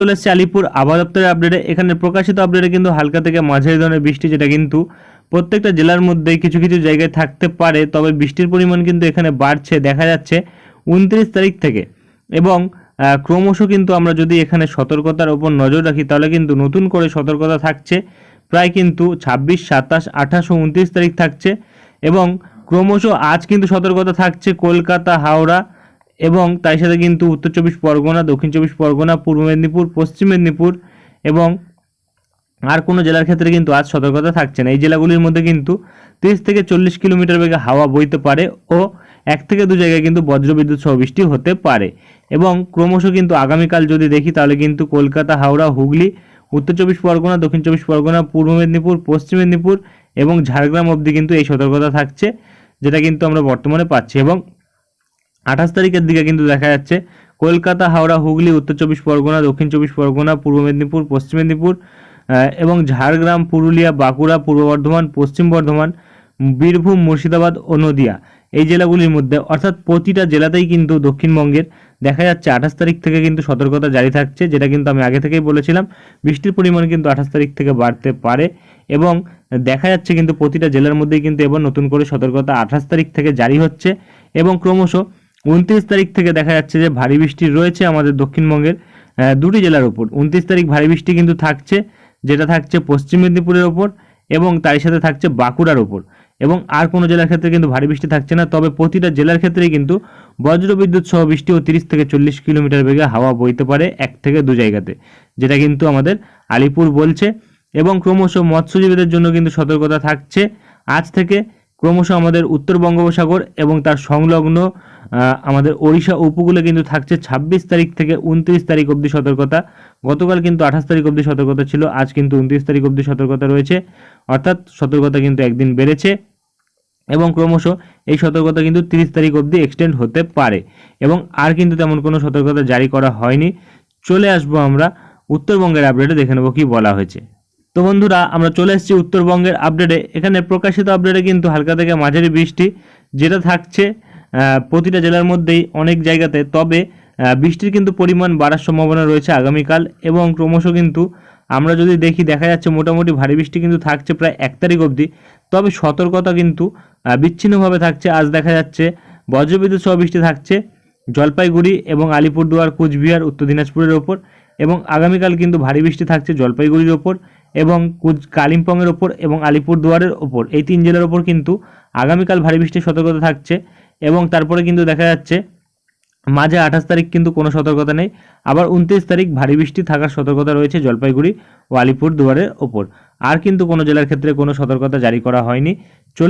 চলে এসেছে আলিপুর আবহাওয়া দপ্তরের আপডেটে এখানে প্রকাশিত আপডেটে কিন্তু হালকা থেকে মাঝারি ধরনের বৃষ্টি, যেটা কিন্তু প্রত্যেকটা জেলার মধ্যে কিছু কিছু জায়গায় থাকতে পারে। তবে বৃষ্টির পরিমাণ কিন্তু এখানে বাড়ছে, দেখা যাচ্ছে উনত্রিশ তারিখ থেকে। এবং ক্রমশ কিন্তু আমরা যদি এখানে সতর্কতার ওপর নজর রাখি, তাহলে কিন্তু নতুন করে সতর্কতা থাকছে। প্রায় কিন্তু ছাব্বিশ, সাতাশ, আঠাশ ও উনত্রিশ তারিখ থাকছে। এবং ক্রমশ আজ কিন্তু সতর্কতা থাকছে কলকাতা, হাওড়া এবং তার সাথে কিন্তু উত্তর চব্বিশ পরগনা, দক্ষিণ চব্বিশ পরগনা, পূর্ব মেদিনীপুর, পশ্চিম মেদিনীপুর এবং আর কোনো জেলার ক্ষেত্রে কিন্তু আজ সতর্কতা থাকছে না। এই জেলাগুলির মধ্যে কিন্তু তিরিশ থেকে চল্লিশ কিলোমিটার বেগে হাওয়া বইতে পারে ও এক থেকে দু জায়গায় কিন্তু বজ্রবিদ্যুৎ সহ বৃষ্টি হতে পারে এবং ক্রমশ কিন্তু আগামীকাল যদি দেখি তাহলে কিন্তু কলকাতা, হাওড়া, হুগলি, উত্তর চব্বিশ পরগনা, দক্ষিণ চব্বিশ পরগনা, পূর্ব মেদিনীপুর, পশ্চিম মেদিনীপুর এবং ঝাড়গ্রাম অবধি কিন্তু এই সতর্কতা থাকছে যেটা কিন্তু আমরা বর্তমানে পাচ্ছি এবং আঠাশ তারিখের দিকে কিন্তু দেখা যাচ্ছে কলকাতা, হাওড়া, হুগলি, উত্তর চব্বিশ পরগনা, দক্ষিণ চব্বিশ পরগনা, পূর্ব মেদিনীপুর, পশ্চিম মেদিনীপুর এবং ঝাড়গ্রাম, পুরুলিয়া, বাঁকুড়া, পূর্ব বর্ধমান, পশ্চিম বর্ধমান, বীরভূম, মুর্শিদাবাদ ও নদিয়া এই জেলাগুলির মধ্যে। অর্থাৎ প্রতিটা জেলাতেই কিন্তু দক্ষিণবঙ্গের দেখা যাচ্ছে আঠাশ তারিখ থেকে কিন্তু সতর্কতা জারি থাকছে, যেটা কিন্তু আমি আগে থেকেই বলেছিলাম। বৃষ্টির পরিমাণ কিন্তু আঠাশ তারিখ থেকে বাড়তে পারে এবং দেখা যাচ্ছে কিন্তু প্রতিটা জেলার মধ্যেই কিন্তু এবার নতুন করে সতর্কতা আঠাশ তারিখ থেকে জারি হচ্ছে এবং ক্রমশ উনত্রিশ তারিখ থেকে দেখা যাচ্ছে যে ভারী বৃষ্টি রয়েছে আমাদের দক্ষিণবঙ্গের দুটি জেলার উপর। উনত্রিশ তারিখ ভারী বৃষ্টি কিন্তু থাকছে, যেটা থাকছে পশ্চিম মেদিনীপুরের ওপর এবং তার সাথে থাকছে বাঁকুড়ার ওপর এবং আর কোনো জেলার ক্ষেত্রে কিন্তু ভারী বৃষ্টি থাকছে না, তবে প্রতিটা জেলার ক্ষেত্রেই কিন্তু বজ্রবিদ্যুৎ সহ বৃষ্টি ও তিরিশ থেকে চল্লিশ কিলোমিটার বেগে হাওয়া বইতে পারে এক থেকে দু জায়গাতে, যেটা কিন্তু আমাদের আলিপুর বলছে। এবং ক্রমশ মৎস্যজীবীদের জন্য কিন্তু সতর্কতা থাকছে। আজ থেকে ক্রমশ আমাদের উত্তর বঙ্গোপসাগর এবং তার সংলগ্ন আমাদের ওড়িশা উপকূলে কিন্তু থাকছে ছাব্বিশ তারিখ থেকে উনত্রিশ তারিখ অবধি সতর্কতা। গতকাল কিন্তু আঠাশ তারিখ অবধি সতর্কতা ছিল, আজ কিন্তু উনত্রিশ তারিখ অবধি সতর্কতা রয়েছে। অর্থাৎ সতর্কতা কিন্তু একদিন বেড়েছে এবং ক্রমশ এই সতর্কতা কিন্তু তিরিশ তারিখ অবধি এক্সটেন্ড হতে পারে এবং আর কিন্তু তেমন কোনো সতর্কতা জারি করা হয়নি। চলে আসব আমরা উত্তরবঙ্গের আপডেটে দেখে নেব কি বলা হয়েছে। তো বন্ধুরা, আমরা চলে এসেছি উত্তরবঙ্গের আপডেটে এখানে প্রকাশিত আপডেটে কিন্তু হালকা থেকে মাঝারি বৃষ্টি, যেটা থাকছে প্রতিটা জেলার মধ্যেই অনেক জায়গাতে। তবে বৃষ্টির কিন্তু পরিমাণ বাড়ার সম্ভাবনা রয়েছে আগামীকাল এবং ক্রমশ কিন্তু আমরা যদি দেখি, দেখা যাচ্ছে মোটামুটি ভারী বৃষ্টি কিন্তু থাকছে প্রায় এক তারিখ অবধি। তবে সতর্কতা কিন্তু বিচ্ছিন্নভাবে থাকছে। আজ দেখা যাচ্ছে, বজ্রবিদ্যুৎ সহ বৃষ্টি থাকছে জলপাইগুড়ি এবং আলিপুরদুয়ার, কুচবিহার, উত্তর দিনাজপুরের ওপর। এবং আগামীকাল কিন্তু ভারী বৃষ্টি থাকছে জলপাইগুড়ির ওপর এবং কুচ কালিম্পংয়ের ওপর এবং আলিপুরদুয়ারের ওপর। এই তিন জেলার ওপর কিন্তু আগামীকাল ভারী বৃষ্টির সতর্কতা থাকছে এবং তারপরে কিন্তু দেখা যাচ্ছে মাঝে আঠাশ তারিখ কিন্তু কোনো সতর্কতা নেই। আবার উনত্রিশ তারিখ ভারী বৃষ্টি থাকার সতর্কতা রয়েছে জলপাইগুড়ি ও আলিপুর দুয়ারের ওপর। আর কিন্তু কোনো জেলার ক্ষেত্রে কোনো সতর্কতা জারি করা হয়নি।